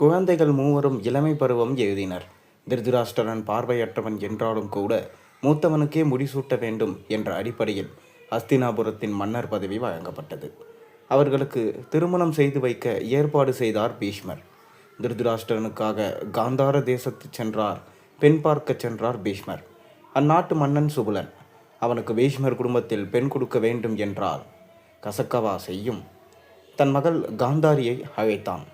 குழந்தைகள் மூவரும் இளமை பருவம் எழுதினர். திருதுராஷ்டிரன் பார்வையற்றவன் என்றாலும் கூட மூத்தவனுக்கே முடிசூட்ட வேண்டும் என்ற அடிப்படையில் அஸ்தினாபுரத்தின் மன்னர் பதவி வழங்கப்பட்டது. அவர்களுக்கு திருமணம் செய்து வைக்க ஏற்பாடு செய்தார் பீஷ்மர். திருதராஷ்டிரனுக்காக காந்தார தேசத்து சென்றார் பெண் பார்க்கச் சென்றார் பீஷ்மர். அந்நாட்டு மன்னன் சுபுலன் அவனுக்கு பீஷ்மர் குடும்பத்தில் பெண் கொடுக்க வேண்டும் என்றால் கசக்கவா செய்யும்? தன் மகள் காந்தாரியை அழைத்தான்.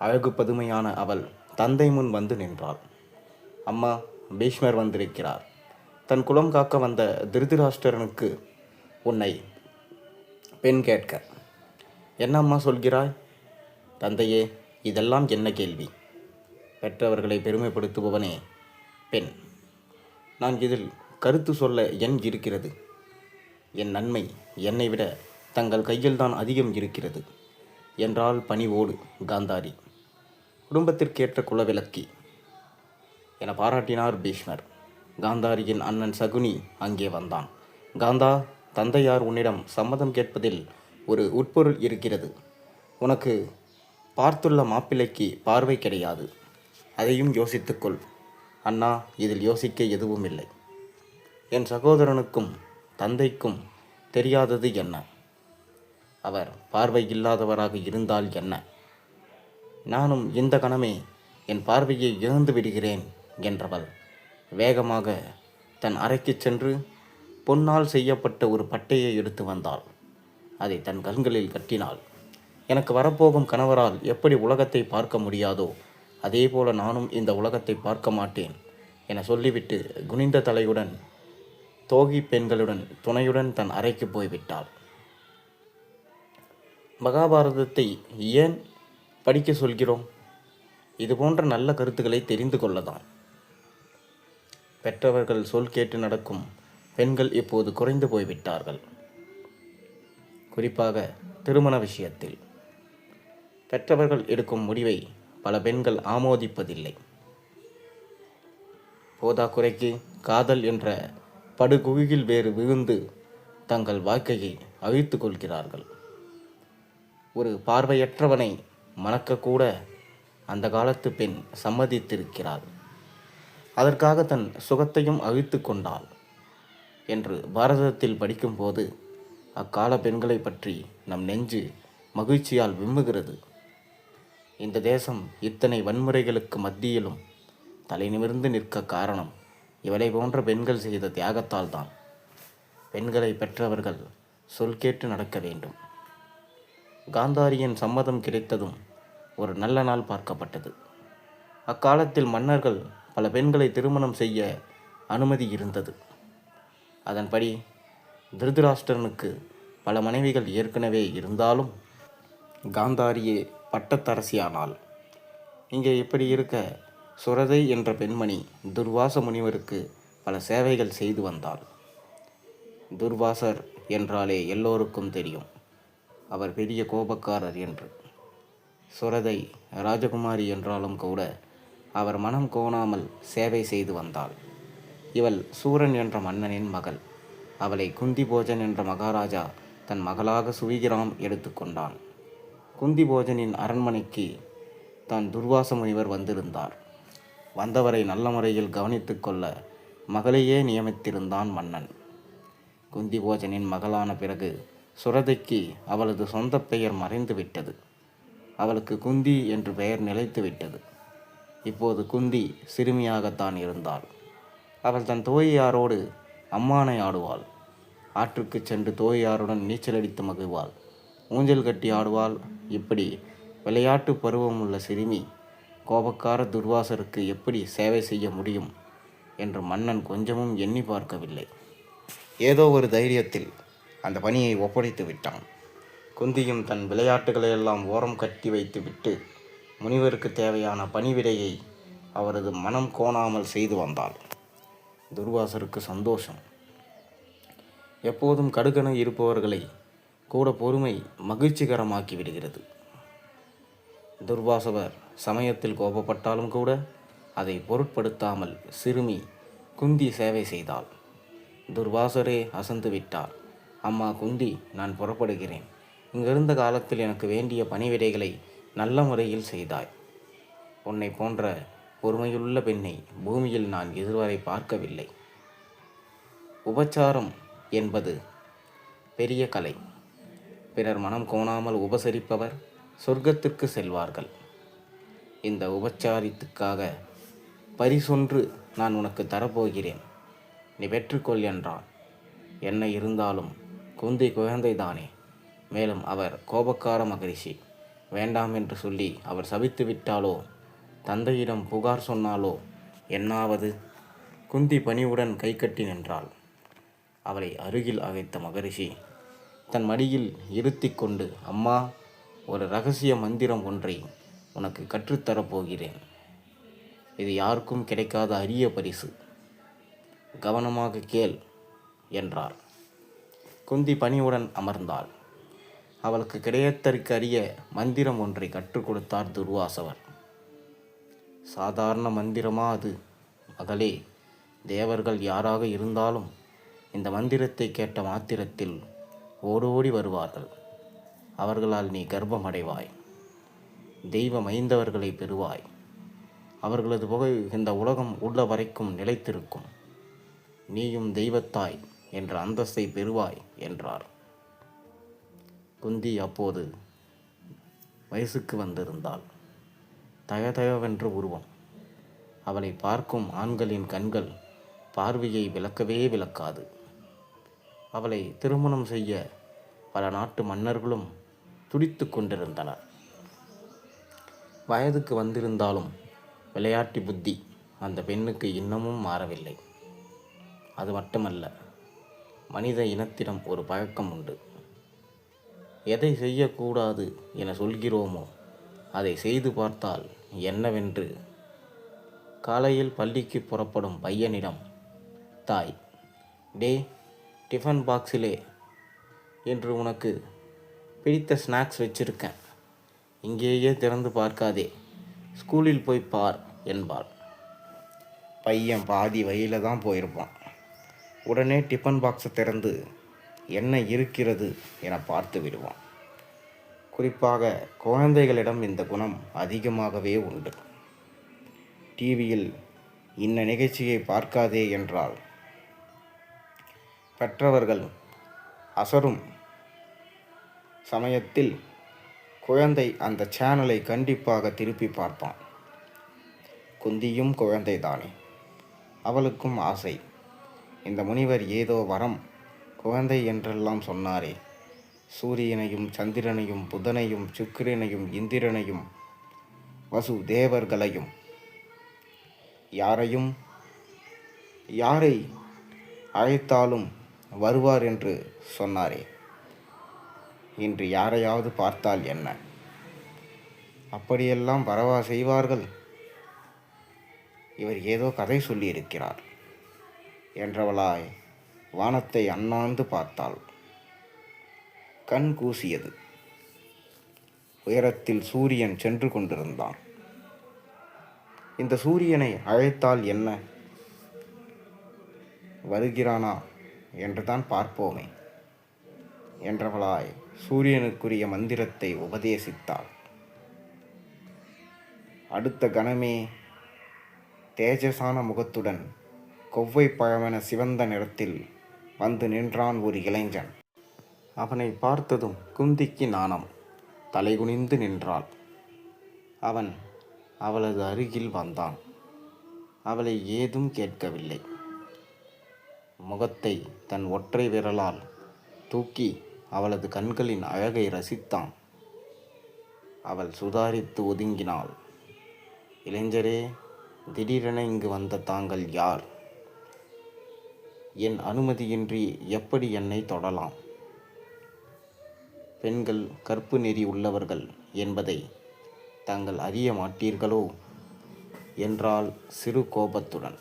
அழகு பதுமையான அவள் தந்தை முன் வந்து நின்றாள். அம்மா பீஷ்மர் வந்திருக்கிறார். தன் குலம் காக்க வந்த திருதிராஷ்டரனுக்கு உன்னை பெண் கேட்க. என்ன அம்மா சொல்கிறாய்? தந்தையே இதெல்லாம் என்ன கேள்வி? பெற்றவர்களை பெருமைப்படுத்துபவனே பெண். நான் இதில் கருத்து சொல்ல என் இருக்கிறது. என் நன்மை என்னை விட தங்கள் கையில்தான் அதிகம் இருக்கிறது. என்றால் பணிவோடு காந்தாரி. குடும்பத்திற்கேற்ற குலவிளக்கி என பாராட்டினார் பீஷ்மர். காந்தாரியின் அண்ணன் சகுனி அங்கே வந்தான். காந்தா தந்தையார் உன்னிடம் சம்மதம் கேட்பதில் ஒரு உட்பொருள் இருக்கிறது. உனக்கு பார்த்துள்ள மாப்பிள்ளைக்கு பார்வை கிடையாது. அதையும் யோசித்துக்கொள். அண்ணா இதில் யோசிக்க எதுவும் இல்லை என் சகோதரனுக்கும் தந்தைக்கும் தெரியாதது என்ன? அவர் பார்வை இல்லாதவராக இருந்தால் என்ன? நானும் இந்த கணமே என் பார்வையை இழந்து விடுகிறேன் என்றவள். வேகமாக தன் அறைக்கு சென்று பொன்னால் செய்யப்பட்ட ஒரு பட்டையை எடுத்து வந்தாள். அதை தன் கண்களில் கட்டினாள். எனக்கு வரப்போகும் கணவரால் எப்படி உலகத்தை பார்க்க முடியாதோ அதே போல நானும் இந்த உலகத்தை பார்க்க மாட்டேன் என சொல்லிவிட்டு குனிந்த தலையுடன் தோகி பெண்களுடன் துணையுடன் தன் அறைக்கு போய்விட்டாள். மகாபாரதத்தை ஏன் படிக்க சொல்கிறோம். இது போன்ற நல்ல கருத்துக்களை தெரிந்து கொள்ளதான். பெற்றவர்கள் சொல் கேட்டு நடக்கும் பெண்கள் இப்போது குறைந்து போய்விட்டார்கள். குறிப்பாக திருமண விஷயத்தில். பெற்றவர்கள் எடுக்கும் முடிவை பல பெண்கள் ஆமோதிப்பதில்லை. போதாக்குறைக்கு காதல் என்ற படுகுகில் வேறு விழுந்து தங்கள் வாழ்க்கையை அழித்து கொள்கிறார்கள். ஒரு பார்வையற்றவனை மணக்கக்கூட அந்த காலத்து பெண் சம்மதித்திருக்கிறாள். அதற்காக தன் சுகத்தையும் அழித்து கொண்டாள் என்று பாரதத்தில் படிக்கும்போது அக்கால பெண்களை பற்றி நம் நெஞ்சு மகிழ்ச்சியால் விம்முகிறது. இந்த தேசம் இத்தனை வன்முறைகளுக்கு மத்தியிலும் தலை நிமிர்ந்து நிற்க காரணம் இவளை போன்ற பெண்கள் செய்த தியாகத்தால் தான். பெண்களை பெற்றவர்கள் சொல் கேட்டு நடக்க வேண்டும். காந்தாரியின் சம்மதம் கிடைத்ததும் ஒரு நல்ல நாள் பார்க்கப்பட்டது. அக்காலத்தில் மன்னர்கள் பல பெண்களை திருமணம் செய்ய அனுமதி இருந்தது. அதன்படி திருதராஷ்டிரனுக்கு பல மனைவிகள் ஏற்கனவே இருந்தாலும் காந்தாரியே பட்டத்தரசியானாள். இங்கே இப்படி இருக்க சுரதை என்ற பெண்மணி துர்வாச முனிவருக்கு பல சேவைகள் செய்து வந்தாள். துர்வாசர் என்றாலே எல்லோருக்கும் தெரியும். அவர் பெரிய கோபக்காரர் என்று. சுரதை ராஜகுமாரி என்றாலும் கூட அவர் மனம் கோணாமல் சேவை செய்து வந்தாள். இவள் சூரன் என்ற மன்னனின் மகள். அவளை குந்தி போஜன் என்ற மகாராஜா தன் மகளாக சுவிகிராம் எடுத்துக்கொண்டான் குந்தி போஜனின் அரண்மனைக்கு தான் துர்வாச முனிவர் வந்திருந்தார். வந்தவரை நல்ல முறையில் கவனித்து கொள்ள மகளையே நியமித்திருந்தான் மன்னன். குந்தி போஜனின் மகளான பிறகு சுரதைக்கு அவளது சொந்த பெயர் மறைந்து விட்டது அவளுக்கு குந்தி என்று பெயர் நிலைத்து விட்டது இப்போது குந்தி சிறுமியாகத்தான் இருந்தாள். அவள் தன் தோழியாரோடு அம்மானை ஆடுவாள். ஆற்றுக்கு சென்று தோழியாருடன் நீச்சலடித்து மகிழ்வாள். ஊஞ்சல் கட்டி ஆடுவாள். இப்படி விளையாட்டு பருவமுள்ள சிறுமி கோபக்கார துர்வாசருக்கு எப்படி சேவை செய்ய முடியும் என்று மன்னன் கொஞ்சமும் எண்ணி பார்க்கவில்லை. ஏதோ ஒரு தைரியத்தில் அந்த பணியை ஒப்படைத்து விட்டான். குந்தியும் தன் விளையாட்டுகளையெல்லாம் ஓரம் கட்டி வைத்துவிட்டு முனிவருக்கு தேவையான பணிவிடையை அவரது மனம் கோணாமல் செய்து வந்தாள். துர்வாசருக்கு சந்தோஷம். எப்போதும் கடுகென இருப்பவர்களை கூட பொறுமை மகிழ்ச்சிகரமாக்கி விடுகிறது. துர்வாசவர் சமயத்தில் கோபப்பட்டாலும் கூட அதை பொருட்படுத்தாமல் சிறுமி குந்தி சேவை செய்தாள். துர்வாசரே அசந்து விட்டார். அம்மா குந்தி நான் புறப்படுகிறேன். இங்கிருந்த காலத்தில் எனக்கு வேண்டிய பணிவிடைகளை நல்ல முறையில் செய்தாய். உன்னை போன்ற பொறுமையுள்ள பெண்ணை பூமியில் நான் இதுவரை பார்க்கவில்லை. உபச்சாரம் என்பது பெரிய கலை. பிறர் மனம் கோணாமல் உபசரிப்பவர் சொர்க்கத்திற்கு செல்வார்கள். இந்த உபச்சாரத்துக்காக பரிசொன்று நான் உனக்கு தரப்போகிறேன். நீ பெற்றுக்கொள் என்றான். என்ன இருந்தாலும் குந்தி குழந்தைதானே மேலும் அவர் கோபக்கார மகரிஷி. வேண்டாம் என்று சொல்லி அவர் சபித்து விட்டாலோ? தந்தையிடம் புகார் சொன்னாலோ? என்னாவது? குந்தி பணிவுடன் கைகட்டி நின்றாள். அவளை அருகில் அழைத்த மகரிஷி தன் மடியில் இருத்திக் கொண்டு அம்மா ஒரு ரகசிய மந்திரம் ஒன்றை உனக்கு கற்றுத்தரப் போகிறேன். இது யாருக்கும் கிடைக்காத அரிய பரிசு. கவனமாக கேள் என்றார். குந்தி பணிவுடன் அமர்ந்தாள். அவளுக்கு கிடையத்தற்கு அறிய மந்திரம் ஒன்றை கற்றுக் கொடுத்தார் துர்வாசவர். சாதாரண மந்திரமா அது? மகளே தேவர்கள் யாராக இருந்தாலும் இந்த மந்திரத்தை கேட்ட மாத்திரத்தில் ஓடோடி வருவார்கள். அவர்களால் நீ கர்ப்பமடைவாய். தெய்வம் மைந்தவர்களை பெறுவாய். அவர்களது புகை இந்த உலகம் உள்ள வரைக்கும் நிலைத்திருக்கும். நீயும் தெய்வத்தாய் என்ற அந்தஸ்தை பெறுவாய் என்றார். குந்தி அப்போது வயசுக்கு வந்திருந்தாள். தயதயவென்ற உருவம். அவளை பார்க்கும் ஆண்களின் கண்கள் பார்வையை விளக்கவே விளக்காது. அவளை திருமணம் செய்ய பல நாட்டு மன்னர்களும் துடித்து கொண்டிருந்தனர். வயதுக்கு வந்திருந்தாலும் விளையாட்டு புத்தி அந்த பெண்ணுக்கு இன்னமும் மாறவில்லை. அது மட்டுமல்ல மனித இனத்திடம் ஒரு பழக்கம் உண்டு. எதை செய்யக்கூடாது என சொல்கிறோமோ அதை செய்து பார்த்தால் என்னவென்று? காலையில் பள்ளிக்கு புறப்படும் பையனிடம் தாய் டே டிஃபன் பாக்ஸிலே என்று உனக்கு பிடித்த ஸ்நாக்ஸ் வச்சிருக்கேன். இங்கேயே திறந்து பார்க்காதே ஸ்கூலில் போய் பார் என்பாள். பையன் பாதி வழியில் தான் போயிருப்பான். உடனே டிஃபன் பாக்ஸை திறந்து என்ன இருக்கிறது? என பார்த்து விடுவான். குறிப்பாக குழந்தைகளிடம் இந்த குணம் அதிகமாகவே உண்டு. டிவியில் இன்ன நிகழ்ச்சியை பார்க்காதே என்றால் பெற்றவர்கள் அசரும் சமயத்தில் குழந்தை அந்த சேனலை கண்டிப்பாக திருப்பி பார்ப்பான். குந்தியும் குழந்தைதானே. அவளுக்கும் ஆசை. இந்த முனிவர் ஏதோ வரம் குழந்தை என்றெல்லாம் சொன்னாரே. சூரியனையும் சந்திரனையும் புதனையும் சுக்கிரனையும் இந்திரனையும் வசு தேவர்களையும் யாரையும் யாரை அழைத்தாலும் வருவார் என்று சொன்னாரே. இன்று யாரையாவது பார்த்தால் என்ன? அப்படியெல்லாம் பரவா செய்வார்கள். இவர் ஏதோ கதை சொல்லியிருக்கிறார். என்றவளாய் வானத்தை அண்ணாந்து பார்த்தாள். கண் கூசியது. உயரத்தில் சூரியன் சென்று கொண்டிருந்தான். இந்த சூரியனை அழைத்தால் என்ன? வருகிறானா என்றுதான் பார்ப்போமே என்றவளாய் சூரியனுக்குரிய மந்திரத்தை உபதேசித்தாள். அடுத்த கணமே தேஜசான முகத்துடன் கொவ்வை பழமென சிவந்த நிறத்தில் வந்து நின்றான் ஒரு இளைஞன். அவனை பார்த்ததும் குந்திக்கு நாணம் தலைகுனிந்து நின்றாள். அவன் அவளது அருகில் வந்தான். அவளை ஏதும் கேட்கவில்லை. முகத்தை தன் ஒற்றை விரலால் தூக்கி அவளது கண்களின் அழகை ரசித்தான். அவள் சுதாரித்து ஒதுங்கினாள். இளைஞரே திடீரென இங்கு வந்த தாங்கள் யார்? என் அனுமதியின்றி எப்படி என்னை தொடலாம்? பெண்கள் கற்பு நெறி உள்ளவர்கள் என்பதை தாங்கள் அறிய மாட்டீர்களோ? என்றால் சிறு கோபத்துடன்.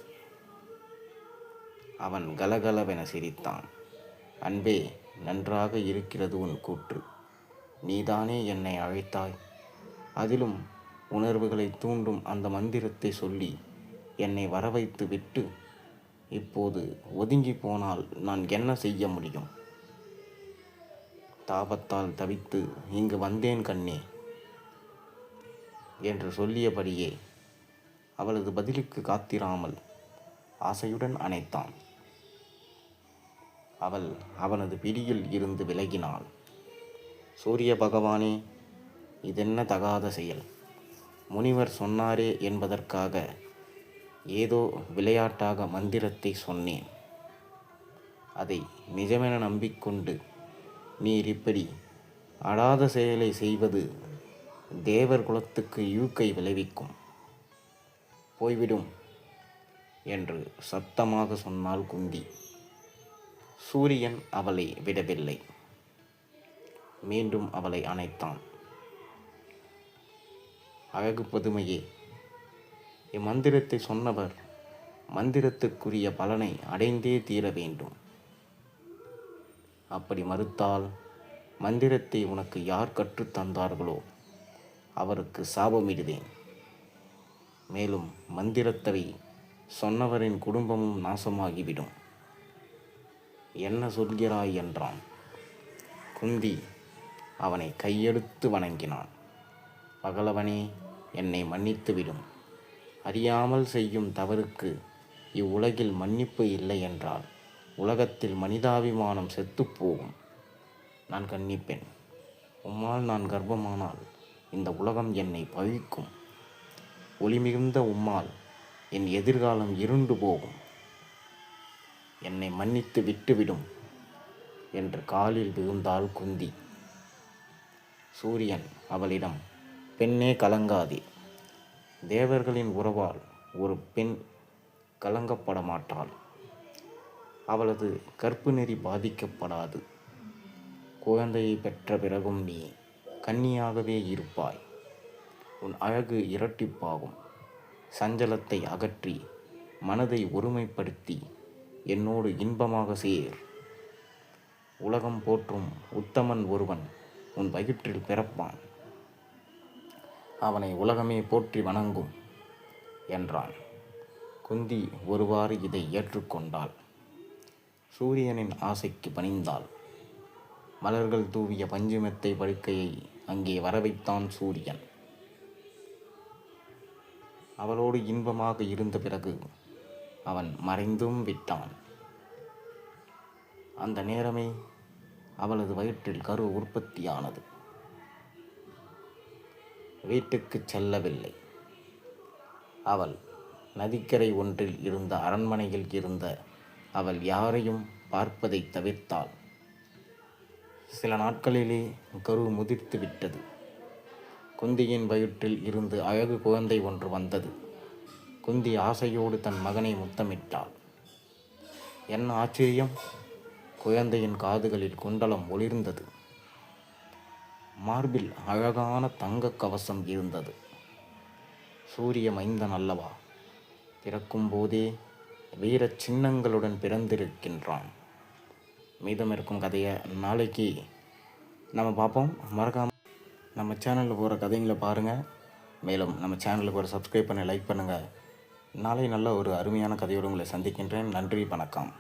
அவன் கலகலவென சிரித்தான். அன்பே நன்றாக இருக்கிறது உன் கூற்று. நீதானே என்னை அழைத்தாய். அதிலும் உணர்வுகளை தூண்டும் அந்த மந்திரத்தை சொல்லி என்னை வரவைத்து விட்டு இப்போது ஒதுங்கி போனால் நான் என்ன செய்ய முடியும்? தாபத்தால் தவித்து இங்கு வந்தேன் கண்ணே. என்று சொல்லியபடியே அவளது பதிலுக்கு காத்திராமல் ஆசையுடன் அணைத்தான். அவள் அவனது பிடியில் இருந்து விலகினாள். சூரிய பகவானே இதென்ன தகாத செயல்? முனிவர் சொன்னாரே என்பதற்காக ஏதோ விளையாட்டாக மந்திரத்தை சொன்னேன். அதை நிஜமென நம்பிக்கொண்டு நீர் இப்படி அடாத செயலை செய்வது தேவர் குலத்துக்கு யூக்கை விளைவிக்கும். போய்விடும் என்று சத்தமாக சொன்னாள் குந்தி. சூரியன் அவளை விடவில்லை. மீண்டும் அவளை அணைத்தான். அழகு பதுமையே இம்மந்திரத்தை சொன்னவர் மந்திரத்துக்குரிய பலனை அடைந்தே தீர வேண்டும். அப்படி மறுத்தால் மந்திரத்தை உனக்கு யார் கற்றுத் தந்தார்களோ அவருக்கு சாபமிடுவேன். மேலும் மந்திரத்தை சொன்னவரின் குடும்பமும் நாசமாகிவிடும். என்ன சொல்கிறாய் என்றான். குந்தி அவனை கையெடுத்து வணங்கினான். பகலவனே என்னை மன்னித்துவிடும். அறியாமல் செய்யும் தவறுக்கு இவ்வுலகில் மன்னிப்பு இல்லை என்றால் உலகத்தில் மனிதாபிமானம் செத்துப்போகும் நான் கன்னிப்பேன் உம்மால் நான் கர்ப்பமானால் இந்த உலகம் என்னை பழிக்கும். ஒளிமிகுந்த உம்மால் என் எதிர்காலம் இருண்டு போகும். என்னை மன்னித்து விட்டுவிடும் என்று காலில் விழுந்தாள் குந்தி. சூரியன் அவளிடம் பெண்ணே கலங்காதே. தேவர்களின் உறவால் ஒரு பெண் கலங்கப்பட மாட்டாள் அவளது கற்பு நெறி பாதிக்கப்படாது. குழந்தையை பெற்ற பிறகும் நீ கன்னியாகவே இருப்பாய். உன் அழகு இரட்டிப்பாகும். சஞ்சலத்தை அகற்றி மனதை ஒருமைப்படுத்தி என்னோடு இன்பமாக சேர். உலகம் போற்றும் உத்தமன் ஒருவன் உன் வயிற்றில் பிறப்பான். அவனை உலகமே போற்றி வணங்கும் என்றான். குந்தி ஒருவாறு இதை ஏற்றுக்கொண்டாள். சூரியனின் ஆசைக்கு பணிந்தாள். மலர்கள் தூவிய பஞ்சுமெத்தை படுக்கையை அங்கே வரவைத்தான் சூரியன். அவளோடு இன்பமாக இருந்த பிறகு அவன் மறைந்தும் விட்டான். அந்த நேரமே அவளது வயிற்றில் கரு உற்பத்தியானது. வீட்டுக்குச் செல்லவில்லை. அவள் நதிக்கரை ஒன்றில் இருந்த அரண்மனையில் இருந்த அவள் யாரையும் பார்ப்பதை தவிர்த்தாள். சில நாட்களிலே கரு முதிர்த்து விட்டது. குந்தியின் வயிற்றில் இருந்து அழகு குழந்தை ஒன்று வந்தது. குந்தி ஆசையோடு தன் மகனை முத்தமிட்டாள். என்ன ஆச்சரியம்? குழந்தையின் காதுகளில் குண்டலம் ஒளிர்ந்தது. மார்பில் அழகான தங்க கவசம் இருந்தது. சூரிய மைந்தன் அல்லவா? பிறக்கும் போதே வீரச் சின்னங்களுடன் பிறந்திருக்கின்றான். மீதம் இருக்கும் கதையை நாளைக்கு நம்ம பார்ப்போம். மறக்காமல் நம்ம சேனலில் போகிற கதைங்களை பாருங்கள் மேலும் நம்ம சேனலுக்கு ஒரு சப்ஸ்கிரைப் பண்ணி லைக் பண்ணுங்கள் நாளை நல்ல ஒரு அருமையான கதையோடு உங்களை சந்திக்கின்றேன். நன்றி வணக்கம்.